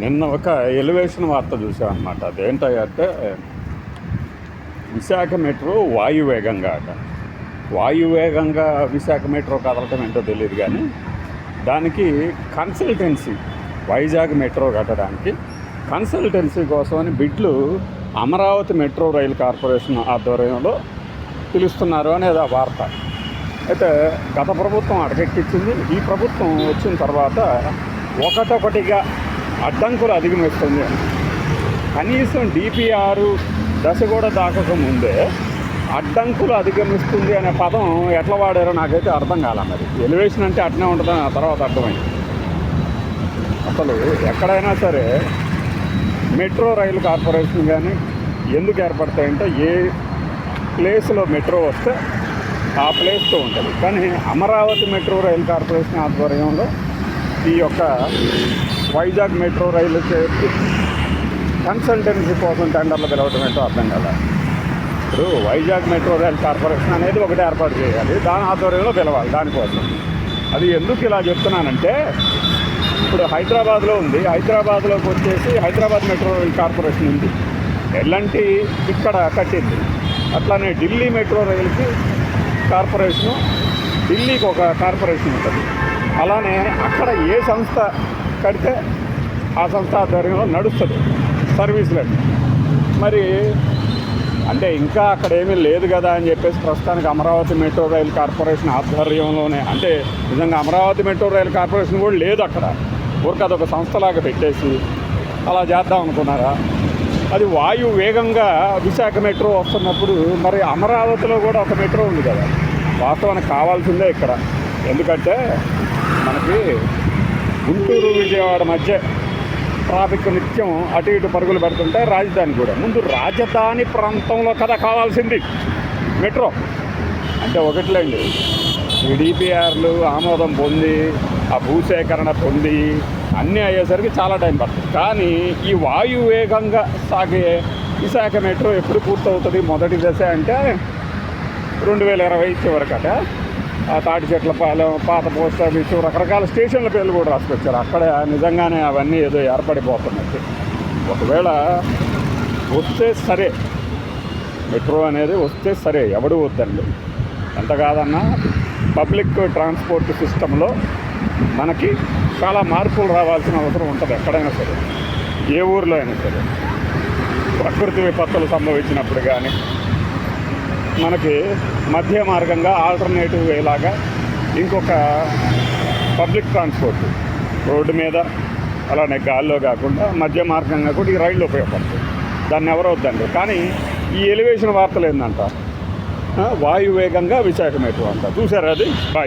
నిన్న ఒక ఎలివేషన్ వార్త చూసామన్నమాట అదేంటంటే విశాఖ మెట్రో వాయువేగంగా అట. వాయువేగంగా విశాఖ మెట్రో కదలటం ఏంటో తెలియదు కానీ దానికి కన్సల్టెన్సీ వైజాగ్ మెట్రో కట్టడానికి కన్సల్టెన్సీ కోసమని బిడ్లు అమరావతి మెట్రో రైలు కార్పొరేషన్ ఆధ్వర్యంలో పిలుస్తున్నారు అనేది ఆ వార్త. అయితే గత ప్రభుత్వం అటకెక్కించింది. ఈ ప్రభుత్వం వచ్చిన తర్వాత ఒకటొకటిగా అడ్డంకులు అధిగమిస్తుంది కనీసం డిపిఆర్ దశ కూడా దాకక ముందే అడ్డంకులు అధిగమిస్తుంది అనే పదం ఎట్లా వాడారో నాకైతే అర్థం కాల మరి. ఎలివేషన్ అంటే అట్నే ఉంటుందని ఆ తర్వాత అర్థమైంది. అసలు ఎక్కడైనా సరే మెట్రో రైలు కార్పొరేషన్ కానీ ఎందుకు ఏర్పడతాయంటే ఏ ప్లేస్లో మెట్రో వస్తే ఆ ప్లేస్తో ఉంటుంది. కానీ అమరావతి మెట్రో రైలు కార్పొరేషన్ ఆధ్వర్యంలో ఈ యొక్క వైజాగ్ మెట్రో రైలు చేసి కన్సల్టెన్సీ కోసం టెండర్లు పిలవటం ఏంటో అర్థం కదా ఇప్పుడు వైజాగ్ మెట్రో రైల్ కార్పొరేషన్ అనేది ఒకటి ఏర్పాటు చేయాలి. దాని ఆధ్వర్యంలో పిలవాలి దానికోసం అది ఎందుకు ఇలా చెప్తున్నానంటే ఇప్పుడు హైదరాబాద్లో ఉంది. హైదరాబాద్లోకి వచ్చేసి హైదరాబాద్ మెట్రో రైల్ కార్పొరేషన్ ఉంది. ఎల్లంటి ఇక్కడ కట్టింది. అట్లానే ఢిల్లీ మెట్రో రైలుకి కార్పొరేషను ఢిల్లీకి ఒక కార్పొరేషన్ ఉంటుంది. అలానే అక్కడ ఏ సంస్థ కడితే ఆ సంస్థ ఆధ్వర్యంలో నడుస్తుంది. సర్వీసులన్నీ మరి అంటే ఇంకా అక్కడ ఏమీ లేదు కదా అని చెప్పేసి ప్రస్తుతానికి అమరావతి మెట్రో రైల్ కార్పొరేషన్ ఆధ్వర్యంలోనే అంటే నిజంగా అమరావతి మెట్రో రైల్ కార్పొరేషన్ కూడా లేదు అక్కడ. ఊరికి అదొక సంస్థలాగా పెట్టేసి అలా చేద్దాం అనుకున్నారా? అది వాయు వేగంగా విశాఖ మెట్రో వస్తున్నప్పుడు మరి అమరావతిలో కూడా ఒక మెట్రో ఉంది కదా. వాస్తవానికి కావాల్సిందే ఇక్కడ. ఎందుకంటే మనకి గుంటూరు విజయవాడ మధ్య ట్రాఫిక్ నిత్యం అటు ఇటు పరుగులు పెడుతుంటే రాజధాని కూడా. ముందు రాజధాని ప్రాంతంలో కదా కావాల్సింది. మెట్రో. అంటే ఒకట్లేండి ఈ డిపిఆర్లు ఆమోదం పొంది ఆ భూసేకరణ పొంది అన్నీ అయ్యేసరికి చాలా టైం పడుతుంది. కానీ ఈ వాయు వేగంగా సాగే విశాఖ మెట్రో ఎప్పుడు పూర్తవుతుంది? మొదటి దశ అంటే రెండు వేల ఇరవై చివరికట. తాటి చెట్ల పాలెం పాత పోస్ట్ ఆఫీస్ రకరకాల స్టేషన్ల పేర్లు కూడా రాసుకొచ్చారు అక్కడ నిజంగానే అవన్నీ ఏదో ఏర్పడిపోతున్నట్టు. ఒకవేళ వస్తే సరే. మెట్రో అనేది వస్తే సరే. ఎవడు వద్దండి. ఎంత కాదన్నా పబ్లిక్ ట్రాన్స్పోర్ట్ సిస్టంలో మనకి చాలా మార్పులు రావాల్సిన అవసరం ఉంటుంది. ఎక్కడైనా సరే. ఏ ఊర్లో అయినా సరే. ప్రకృతి విపత్తులు సంభవించినప్పుడు కానీ మనకి మధ్య మార్గంగా ఆల్టర్నేటివ్ వేలాగా ఇంకొక పబ్లిక్ ట్రాన్స్పోర్ట్ రోడ్డు మీద అలానే గాల్లో కాకుండా మధ్య మార్గంగా కూడా ఈ రైళ్ళు ఉపయోగపడుతుంది దాన్ని ఎవరవుద్దండి కానీ ఈ ఎలివేషన్ వార్తలు ఏంటంట వాయువేగంగా విశాఖ మెట్రో అంట. చూసారా అది? బాయ్